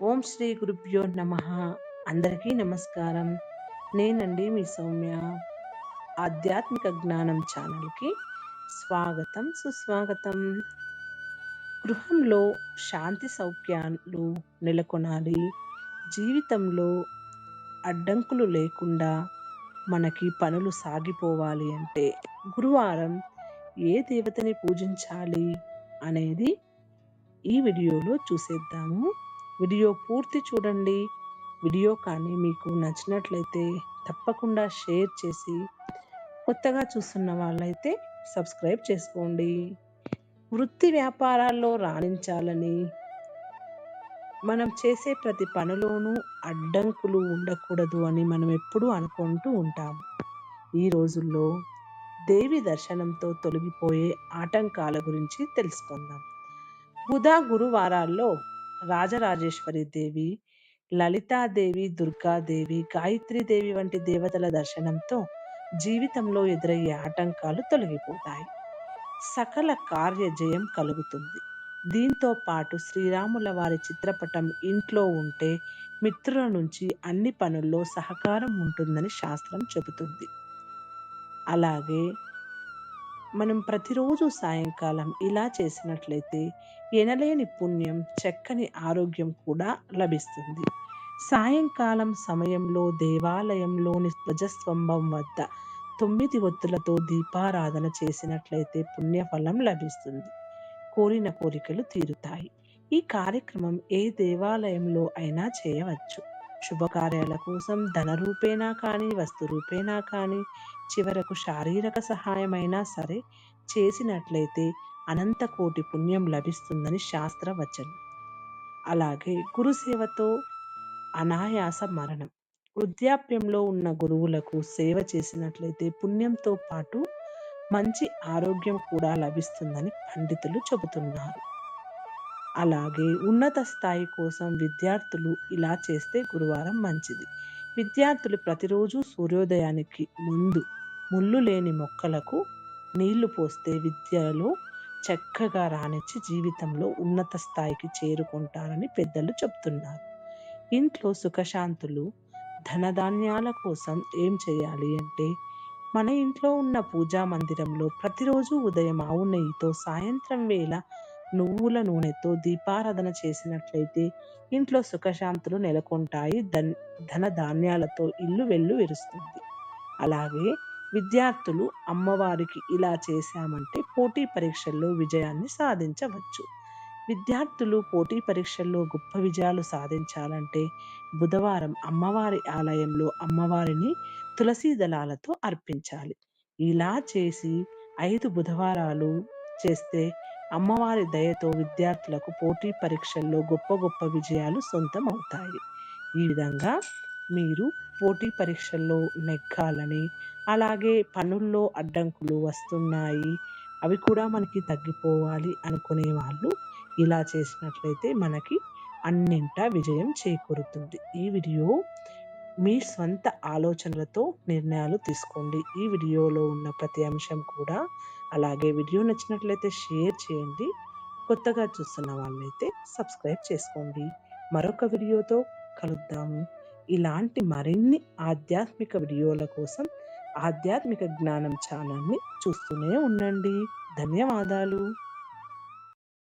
ఓం శ్రీ గురుభ్యో నమ. అందరికీ నమస్కారం. నేనండి మీ సౌమ్య. ఆధ్యాత్మిక జ్ఞానం ఛానల్కి స్వాగతం సుస్వాగతం. గృహంలో శాంతి సౌఖ్యాలు నెలకొనాలి. జీవితంలో అడ్డంకులు లేకుండా మనకి పనులు సాగిపోవాలి అంటే గురువారం ఏ దేవతని పూజించాలి అనేది ఈ వీడియోలో చూసేద్దాము. వీడియో పూర్తి చూడండి. వీడియో కానీ మీకు నచ్చినట్లయితే తప్పకుండా షేర్ చేసి కొత్తగా చూస్తున్న వాళ్ళైతే సబ్స్క్రైబ్ చేసుకోండి. వృత్తి వ్యాపారాల్లో రాణించాలని మనం చేసే ప్రతి పనిలోనూ అడ్డంకులు ఉండకూడదు అని మనం ఎప్పుడూ అనుకుంటూ ఉంటాం. ఈ రోజుల్లో దేవి దర్శనంతో తొలగిపోయే ఆటంకాల గురించి తెలుసుకుందాం. బుధ గురువారాల్లో రాజరాజేశ్వరి దేవి లలితాదేవి దుర్గాదేవి గాయత్రీదేవి వంటి దేవతల దర్శనంతో జీవితంలో ఎదురయ్యే ఆటంకాలు తొలగిపోతాయి. సకల కార్య జయం కలుగుతుంది. దీంతో పాటు శ్రీరాముల వారి చిత్రపటం ఇంట్లో ఉంటే మిత్రుల నుంచి అన్ని పనుల్లో సహకారం ఉంటుందని శాస్త్రం చెబుతుంది. అలాగే మనం ప్రతిరోజు సాయంకాలం ఇలా చేసినట్లయితే ఎనలేని పుణ్యం చక్కని ఆరోగ్యం కూడా లభిస్తుంది. సాయంకాలం సమయంలో దేవాలయంలోని ధ్వజస్తంభం వద్ద తొమ్మిది ఒత్తులతో దీపారాధన చేసినట్లయితే పుణ్యఫలం లభిస్తుంది. కోరిన కోరికలు తీరుతాయి. ఈ కార్యక్రమం ఏ దేవాలయంలో అయినా చేయవచ్చు. శుభకార్యాల కోసం ధన రూపేణా కానీ వస్తు రూపేణా కానీ చివరకు శారీరక సహాయమైనా సరే చేసినట్లయితే అనంత కోటి పుణ్యం లభిస్తుందని శాస్త్రవచనం. అలాగే గురుసేవతో అనాయాస మరణం. వృద్ధాప్యంలో ఉన్న గురువులకు సేవ చేసినట్లయితే పుణ్యంతో పాటు మంచి ఆరోగ్యం కూడా లభిస్తుందని పండితులు చెబుతున్నారు. అలాగే ఉన్నత స్థాయి కోసం విద్యార్థులు ఇలా చేస్తే గురువారం మంచిది. విద్యార్థులు ప్రతిరోజు సూర్యోదయానికి ముందు ముళ్ళు లేని మొక్కలకు నీళ్ళు పోస్తే విద్యలో చక్కగా రాణించి జీవితంలో ఉన్నత స్థాయికి చేరుకుంటారని పెద్దలు చెప్తున్నారు. ఇంట్లో సుఖశాంతులు ధనధాన్యాల కోసం ఏం చేయాలి అంటే మన ఇంట్లో ఉన్న పూజా మందిరంలో ప్రతిరోజు ఉదయం ఆవు నెయ్యితో సాయంత్రం వేళ నువ్వుల నూనెతో దీపారాధన చేసినట్లయితే ఇంట్లో సుఖశాంతులు నెలకొంటాయి ధన్ ధన ధాన్యాలతో ఇల్లు వెళ్ళు విరుస్తుంది. అలాగే విద్యార్థులు అమ్మవారికి ఇలా చేశామంటే పోటీ పరీక్షల్లో విజయాన్ని సాధించవచ్చు. విద్యార్థులు పోటీ పరీక్షల్లో గొప్ప విజయాలు సాధించాలంటే బుధవారం అమ్మవారి ఆలయంలో అమ్మవారిని తులసీ దళాలతో అర్పించాలి. ఇలా చేసి ఐదు బుధవారాలు చేస్తే అమ్మవారి దయతో విద్యార్థులకు పోటీ పరీక్షల్లో గొప్ప గొప్ప విజయాలు సొంతం అవుతాయి ఈ విధంగా మీరు పోటీ పరీక్షల్లో నెగ్గాలని. అలాగే పనుల్లో అడ్డంకులు వస్తున్నాయి. అవి కూడా మనకి తగ్గిపోవాలి అనుకునే వాళ్ళు ఇలా చేసినట్లయితే మనకి అన్నింటా విజయం చేకూరుతుంది. ఈ వీడియో మీ స్వంత ఆలోచనలతో నిర్ణయాలు తీసుకోండి. ఈ వీడియోలో ఉన్న ప్రతి అంశం కూడా అలాగే వీడియో నచ్చినట్లయితే షేర్ చేయండి. కొత్తగా చూస్తున్న వాళ్ళైతే సబ్స్క్రైబ్ చేసుకోండి. మరొక వీడియోతో కలుద్దాము ఇలాంటి మరిన్ని ఆధ్యాత్మిక వీడియోల కోసం ఆధ్యాత్మిక జ్ఞానం ఛానల్ని చూస్తూనే ఉండండి. ధన్యవాదాలు.